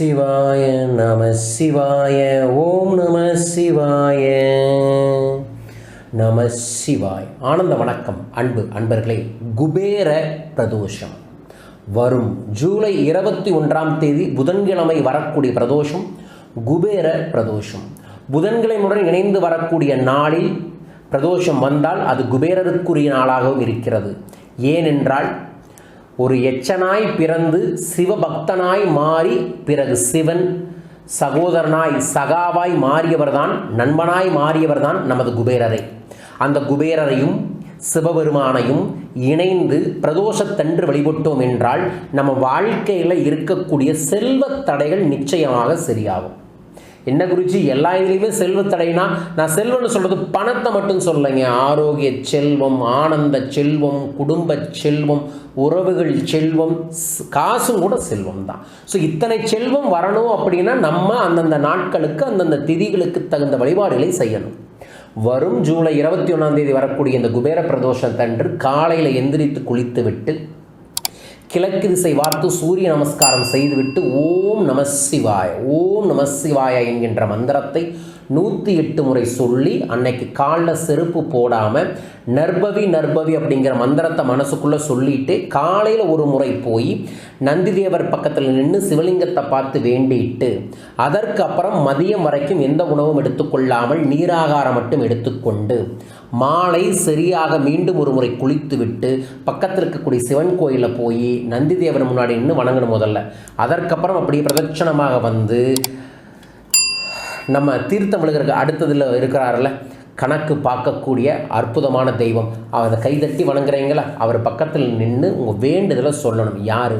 சிவாய நம சிவாய ஓம் நம சிவாய. நம சிவாய். ஆனந்த வணக்கம் அன்பு அன்பர்களே. குபேர பிரதோஷம். வரும் ஜூலை இருபத்தி ஒன்றாம் தேதி புதன்கிழமை வரக்கூடிய பிரதோஷம் குபேர பிரதோஷம். புதன்கிழமையுடன் இணைந்து வரக்கூடிய நாளில் பிரதோஷம் வந்தால் அது குபேரருக்குரிய நாளாகவும் இருக்கிறது. ஏனென்றால் ஒரு எச்சனாய் பிறந்து சிவபக்தனாய் மாறி பிறகு சிவன் சகோதரனாய் சகாவாய் மாறியவர்தான் நண்பனாய் மாறியவர்தான் நமது குபேரரை. அந்த குபேரரையும் சிவபெருமானையும் இணைந்து பிரதோஷத்தன்று வழிபட்டோம் என்றால் நம்ம வாழ்க்கையில் இருக்கக்கூடிய செல்வத் தடைகள் நிச்சயமாக சரியாகும். என்ன குருஜி எல்லா இதுலேயுமே செல்வத்தடைனா நான் செல்வம்னு சொல்கிறது பணத்தை மட்டும் சொல்லலைங்க. ஆரோக்கிய செல்வம் ஆனந்த செல்வம் குடும்ப செல்வம் உறவுகள் செல்வம் காசும் கூட செல்வம் தான். ஸோ இத்தனை செல்வம் வரணும் அப்படின்னா நம்ம அந்தந்த நாட்களுக்கு அந்தந்த திதிகளுக்கு தகுந்த வழிபாடுகளை செய்யணும். வரும் ஜூலை இருபத்தி ஒன்றாம் தேதி வரக்கூடிய இந்த குபேர பிரதோஷத்தன்று காலையில் எந்திரித்து குளித்து விட்டு கிழக்கு திசை பார்த்து சூரிய நமஸ்காரம் செய்துவிட்டு ஓம் நம சிவாய ஓம் நம சிவாய என்கின்ற மந்திரத்தை நூற்றி எட்டு முறை சொல்லி அன்னைக்கு காலில் செருப்பு போடாமல் நர்பவி நர்பவி அப்படிங்கிற மந்திரத்தை மனசுக்குள்ளே சொல்லிட்டு காலையில் ஒரு முறை போய் நந்திதேவர் பக்கத்தில் நின்று சிவலிங்கத்தை பார்த்து வேண்டிட்டு அதற்கு அப்புறம் மதியம் வரைக்கும் எந்த உணவும் எடுத்துக்கொள்ளாமல் நீராகாரம் மட்டும் எடுத்துக்கொண்டு மாலை சரியாக மீண்டும் ஒரு முறை குளித்துவிட்டு பக்கத்தில் இருக்கக்கூடிய சிவன் கோயிலில் போய் நந்திதேவர் முன்னாடி நின்று வணங்கணும் முதல்ல. அதற்கப்புறம் அப்படியே பிரதட்சணமாக வந்து நம்ம தீர்த்தம் விழுகிறக்கு அடுத்ததில் இருக்கிறார்ல கணக்கு பார்க்கக்கூடிய அற்புதமான தெய்வம். அவரை கைதட்டி வணங்குறீங்களா? அவர் பக்கத்தில் நின்று உங்கள் வேண்டுதலை சொல்லணும். யார்?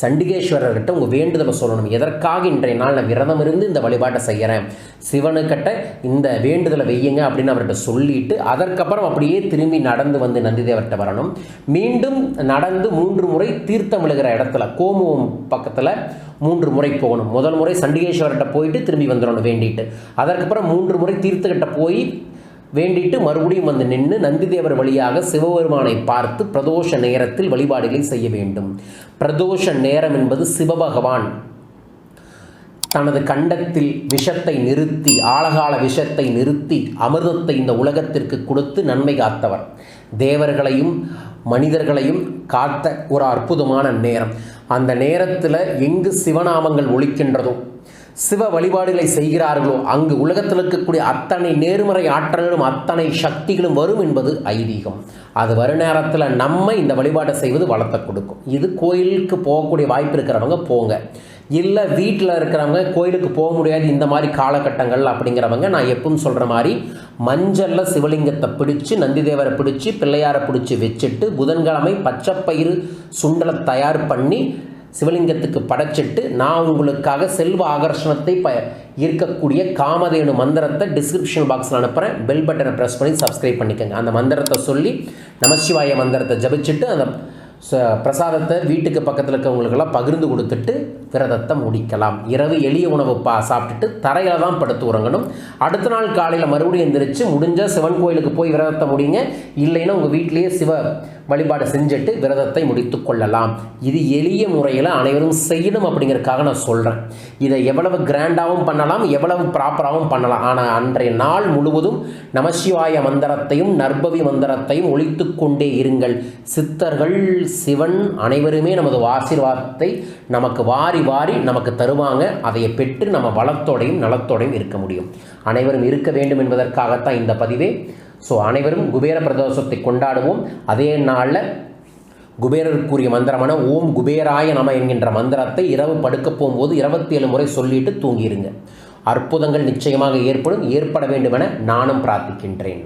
சண்டிகேஸ்வரர்கிட்ட உங்கள் வேண்டுதலை சொல்லணும். எதற்காக இன்றைய நாள் நான் விரதம் இருந்து இந்த வழிபாட்டை செய்கிறேன் சிவனுக்கிட்ட இந்த வேண்டுதலை வையுங்க அப்படின்னு அவர்கிட்ட சொல்லிட்டு அதற்கப்புறம் அப்படியே திரும்பி நடந்து வந்து நந்திதேவர்கிட்ட வரணும். மீண்டும் நடந்து மூன்று முறை தீர்த்தம் விழுகிற இடத்துல கோமுவம் பக்கத்தில் மூன்று முறை போகணும். முதல் முறை சண்டிகேஸ்வரர்கிட்ட போயிட்டு திரும்பி வந்துடணும் வேண்டிட்டு. அதற்கப்புறம் மூன்று முறை தீர்த்தக்கிட்ட போய் வேண்டிட்டு மறுபடியும் வந்து நின்று நந்திதேவர் வழியாக சிவபெருமானை பார்த்து பிரதோஷ நேரத்தில் வழிபாடுகளை செய்ய வேண்டும். பிரதோஷ நேரம் என்பது சிவபகவான் தனது கண்டத்தில் விஷத்தை நிறுத்தி ஆழகால விஷத்தை நிறுத்தி அமிர்தத்தை இந்த உலகத்திற்கு கொடுத்து நன்மை காத்தவர். தேவர்களையும் மனிதர்களையும் காத்த ஒரு அற்புதமான நேரம். அந்த நேரத்தில் எங்கு சிவநாமங்கள் ஒழிக்கின்றதோ சிவ வழிபாடுகளை செய்கிறார்களோ அங்கு உலகத்தில் இருக்கக்கூடிய அத்தனை நேர்மறை ஆற்றல்களும் அத்தனை சக்திகளும் வரும் என்பது ஐதீகம். அது வரும் நேரத்தில் நம்ம இந்த வழிபாட்டை செய்வது வளத்தை கொடுக்கும். இது கோயிலுக்கு போகக்கூடிய வாய்ப்பு இருக்கிறவங்க போங்க. இல்லை வீட்டில் இருக்கிறவங்க கோயிலுக்கு போக முடியாது இந்த மாதிரி காலகட்டங்கள் அப்படிங்கிறவங்க நான் எப்பவும் சொல்கிற மாதிரி மஞ்சளில் சிவலிங்கத்தை பிடிச்சு நந்திதேவரை பிடிச்சி பிள்ளையாரை பிடிச்சி வச்சுட்டு புதன்கிழமை பச்சைப்பயிறு சுண்டலை தயார் பண்ணி சிவலிங்கத்துக்கு படைச்சிட்டு நான் உங்களுக்காக செல்வ ஆகர்ஷணத்தை ப ஈர்க்கக்கூடிய காமதேனு மந்திரத்தை டிஸ்கிரிப்ஷன் பாக்ஸில் அனுப்புகிறேன் பெல் பட்டனை ப்ரெஸ் பண்ணி சப்ஸ்கிரைப் பண்ணிக்கோங்க. அந்த மந்திரத்தை சொல்லி நமசிவாய மந்திரத்தை ஜபிச்சுட்டு அந்த பிரசாதத்தை வீட்டுக்கு பக்கத்தில் இருக்கவங்களுக்கெல்லாம் பகிர்ந்து கொடுத்துட்டு விரதத்தை முடிக்கலாம். இரவு எளிய உணவு பா சாப்பிட்டுட்டு தரையில் தான் படுத்து உறங்கணும். அடுத்த நாள் காலையில் மறுபடியும் எந்திரிச்சு முடிஞ்சால் சிவன் கோயிலுக்கு போய் விரதத்தை முடிங்க. இல்லைன்னா உங்கள் வீட்டிலேயே சிவ வழிபாடு செஞ்சுட்டு விரதத்தை முடித்து கொள்ளலாம். இது எளிய முறையில் அனைவரும் செய்யணும் அப்படிங்கிறதுக்காக நான் சொல்கிறேன் இதை எவ்வளவு கிராண்டாகவும் பண்ணலாம் எவ்வளவு ப்ராப்பராகவும் பண்ணலாம். ஆனால் அன்றைய நாள் முழுவதும் நமசிவாய மந்திரத்தையும் நர்பவி மந்திரத்தையும் ஒழித்து கொண்டே இருங்கள். சித்தர்கள் சிவன் அனைவருமே நமது ஆசீர்வாதத்தை நமக்கு வாரி வாரி நமக்கு தருவாங்க. அதை பெற்று நம்ம வளத்தோடையும் நலத்தோடையும் இருக்க முடியும். அனைவரும் இருக்க வேண்டும் என்பதற்காகத்தான் இந்த பதிவே. ஸோ அனைவரும் குபேர பிரதோஷத்தை கொண்டாடுவோம். அதே நாளில் குபேரருக்குரிய மந்திரமான ஓம் குபேராய நம என்கின்ற மந்திரத்தை இரவு படுக்க போகும்போது இருபத்தி ஏழு முறை சொல்லிட்டு தூங்கிடுங்க அற்புதங்கள் நிச்சயமாக ஏற்படும். ஏற்பட வேண்டுமென நானும் பிரார்த்திக்கின்றேன்.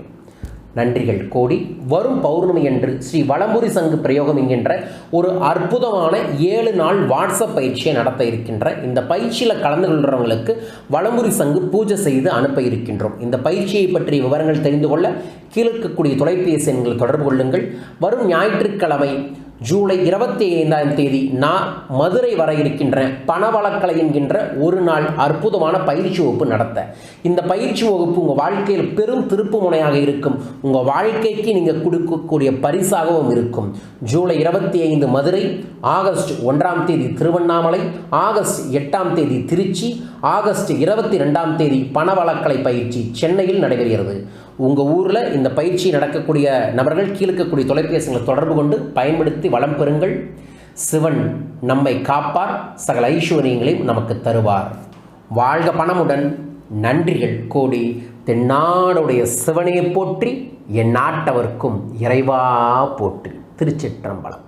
நன்றிகள். கோடி வரும் பௌர்ணமி என்று ஸ்ரீ வளம்புரி சங்கு பிரயோகம் என்கின்ற ஒரு அற்புதமான ஏழு நாள் வாட்ஸ்அப் பயிற்சியை நடத்த இருக்கின்ற இந்த பயிற்சியில் கலந்து கொள்கிறவங்களுக்கு வளம்புரி சங்கு பூஜை செய்து அனுப்ப இருக்கின்றோம். இந்த பயிற்சியை பற்றிய விவரங்கள் தெரிந்து கொள்ள கீழே இருக்கக்கூடிய தொலைபேசி எண்களை தொடர்பு கொள்ளுங்கள். வரும் ஞாயிற்றுக்கிழமை ஜூலை இருபத்தி ஐந்தாம் தேதி நான் மதுரை வர இருக்கின்ற பணவளக்கலை என்கின்ற ஒரு நாள் அற்புதமான பயிற்சி வகுப்பு நடத்த. இந்த பயிற்சி வகுப்பு உங்கள் வாழ்க்கையில் பெரும் திருப்பு முனையாக இருக்கும். உங்கள் வாழ்க்கைக்கு நீங்கள் கொடுக்கக்கூடிய பரிசாகவும் இருக்கும். ஜூலை இருபத்தி ஐந்து மதுரை ஆகஸ்ட் ஒன்றாம் தேதி திருவண்ணாமலை ஆகஸ்ட் எட்டாம் தேதி திருச்சி ஆகஸ்ட் இருபத்தி ரெண்டாம் தேதி பணவளக்கலை பயிற்சி சென்னையில் நடைபெறுகிறது. உங்கள் ஊரில் இந்த பயிற்சி நடக்கக்கூடிய நபர்கள் கீழ்க்கக்கூடிய தொலைபேசிகளை தொடர்பு கொண்டு பயன்படுத்தி வளம் பெறுங்கள். சிவன் நம்மை காப்பார். சகல ஐஸ்வர்யங்களையும் நமக்கு தருவார். வாழ்க பணமுடன் நன்றிகள் கோடி தென்னாடுடைய சிவனையை போற்றி என் நாட்டவர்க்கும் இறைவா போற்றி. திருச்சிற்றம்பலம்.